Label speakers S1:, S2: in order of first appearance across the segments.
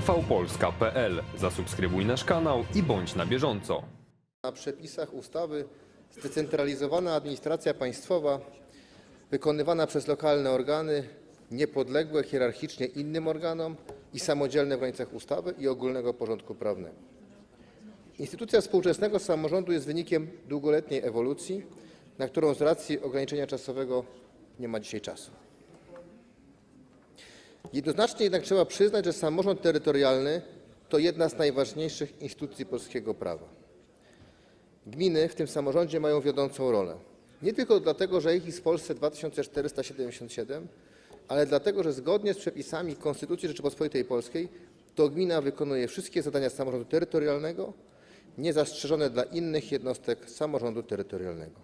S1: tvpolska.pl. Zasubskrybuj nasz kanał i bądź na bieżąco.
S2: Na przepisach ustawy zdecentralizowana administracja państwowa wykonywana przez lokalne organy niepodległe hierarchicznie innym organom i samodzielne w granicach ustawy i ogólnego porządku prawnego. Instytucja współczesnego samorządu jest wynikiem długoletniej ewolucji, na którą z racji ograniczenia czasowego nie ma dzisiaj czasu. Jednoznacznie jednak trzeba przyznać, że samorząd terytorialny to jedna z najważniejszych instytucji polskiego prawa. Gminy w tym samorządzie mają wiodącą rolę. Nie tylko dlatego, że ich jest w Polsce 2477, ale dlatego, że zgodnie z przepisami Konstytucji Rzeczypospolitej Polskiej to gmina wykonuje wszystkie zadania samorządu terytorialnego, niezastrzeżone dla innych jednostek samorządu terytorialnego.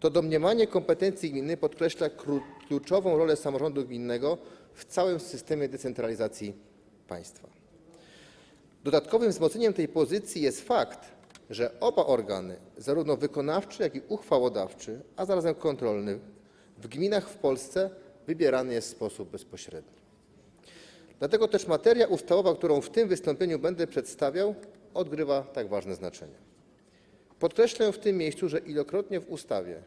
S2: To domniemanie kompetencji gminy podkreśla kluczową rolę samorządu gminnego w całym systemie decentralizacji państwa. Dodatkowym wzmocnieniem tej pozycji jest fakt, że oba organy, zarówno wykonawczy, jak i uchwałodawczy, a zarazem kontrolny, w gminach w Polsce wybierany jest w sposób bezpośredni. Dlatego też materia ustawowa, którą w tym wystąpieniu będę przedstawiał, odgrywa tak ważne znaczenie. Podkreślę w tym miejscu, że ilokrotnie w ustawie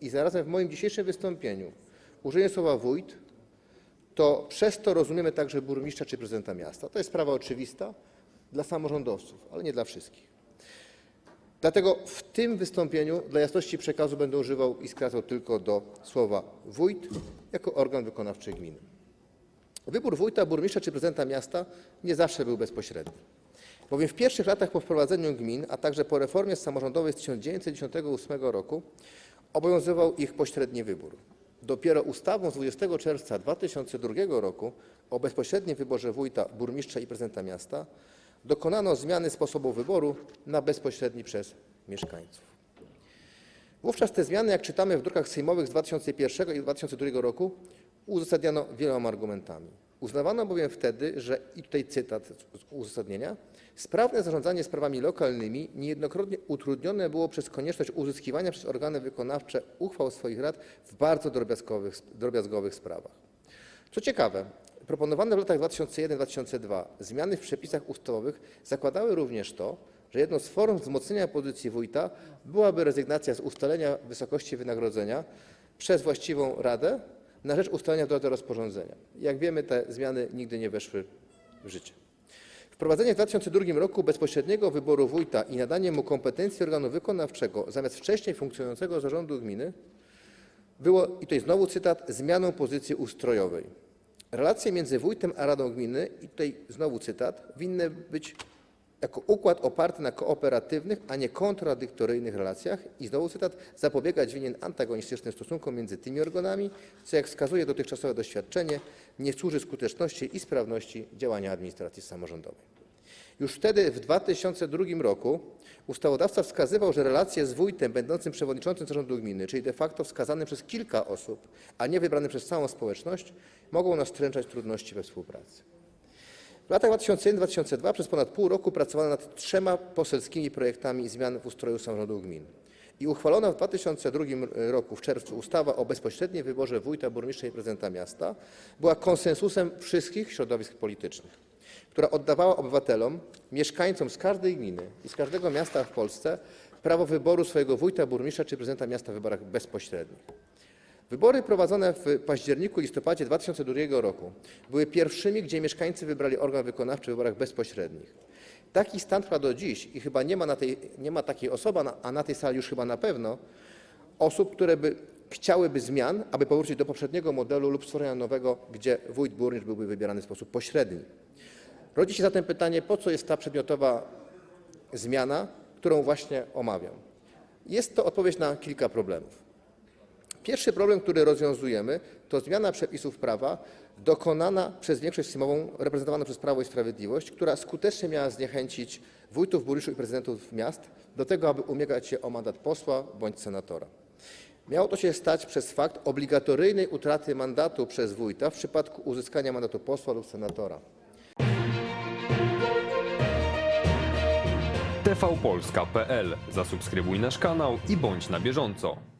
S2: i zarazem w moim dzisiejszym wystąpieniu użyję słowa wójt, to przez to rozumiemy także burmistrza czy prezydenta miasta. To jest sprawa oczywista dla samorządowców, ale nie dla wszystkich. Dlatego w tym wystąpieniu dla jasności przekazu będę używał i skracał tylko do słowa wójt jako organ wykonawczy gminy. Wybór wójta, burmistrza czy prezydenta miasta nie zawsze był bezpośredni. Bowiem w pierwszych latach po wprowadzeniu gmin, a także po reformie samorządowej z 1998 roku obowiązywał ich pośredni wybór. Dopiero ustawą z 20 czerwca 2002 roku o bezpośrednim wyborze wójta, burmistrza i prezydenta miasta dokonano zmiany sposobu wyboru na bezpośredni przez mieszkańców. Wówczas te zmiany, jak czytamy w drukach sejmowych z 2001 i 2002 roku, uzasadniano wieloma argumentami. Uznawano bowiem wtedy, że, i tutaj cytat z uzasadnienia, sprawne zarządzanie sprawami lokalnymi niejednokrotnie utrudnione było przez konieczność uzyskiwania przez organy wykonawcze uchwał swoich rad w bardzo drobiazgowych, sprawach. Co ciekawe, proponowane w latach 2001-2002 zmiany w przepisach ustawowych zakładały również to, że jedną z form wzmocnienia pozycji wójta byłaby rezygnacja z ustalenia wysokości wynagrodzenia przez właściwą radę na rzecz ustalenia w drodze rozporządzenia. Jak wiemy, te zmiany nigdy nie weszły w życie. Wprowadzenie w 2002 roku bezpośredniego wyboru wójta i nadanie mu kompetencji organu wykonawczego zamiast wcześniej funkcjonującego zarządu gminy było, i tutaj znowu cytat, zmianą pozycji ustrojowej. Relacje między wójtem a radą gminy, i tutaj znowu cytat, winny być jako układ oparty na kooperatywnych, a nie kontradyktoryjnych relacjach i znowu cytat, zapobiegać winien antagonistycznym stosunkom między tymi organami, co jak wskazuje dotychczasowe doświadczenie, nie służy skuteczności i sprawności działania administracji samorządowej. Już wtedy, w 2002 roku, ustawodawca wskazywał, że relacje z wójtem będącym przewodniczącym zarządu gminy, czyli de facto wskazanym przez kilka osób, a nie wybranym przez całą społeczność, mogą nastręczać trudności we współpracy. W latach 2001-2002 przez ponad pół roku pracowano nad trzema poselskimi projektami zmian w ustroju samorządu gmin. I uchwalona w 2002 roku w czerwcu ustawa o bezpośrednim wyborze wójta, burmistrza i prezydenta miasta była konsensusem wszystkich środowisk politycznych, która oddawała obywatelom, mieszkańcom z każdej gminy i z każdego miasta w Polsce prawo wyboru swojego wójta, burmistrza czy prezydenta miasta w wyborach bezpośrednich. Wybory prowadzone w październiku i listopadzie 2002 roku były pierwszymi, gdzie mieszkańcy wybrali organ wykonawczy w wyborach bezpośrednich. Taki stan trwa do dziś i chyba nie ma, na tej, nie ma takiej osoby, a na tej sali już chyba na pewno, osób, które by chciałyby zmian, aby powrócić do poprzedniego modelu lub stworzenia nowego, gdzie wójt, burmistrz byłby wybierany w sposób pośredni. Rodzi się zatem pytanie, po co jest ta przedmiotowa zmiana, którą właśnie omawiam. Jest to odpowiedź na kilka problemów. Pierwszy problem, który rozwiązujemy, to zmiana przepisów prawa dokonana przez większość sejmową reprezentowaną przez Prawo i Sprawiedliwość, która skutecznie miała zniechęcić wójtów, burmistrzów i prezydentów miast do tego, aby ubiegać się o mandat posła bądź senatora. Miało to się stać przez fakt obligatoryjnej utraty mandatu przez wójta w przypadku uzyskania mandatu posła lub senatora.
S1: tvpolska.pl. Zasubskrybuj nasz kanał i bądź na bieżąco.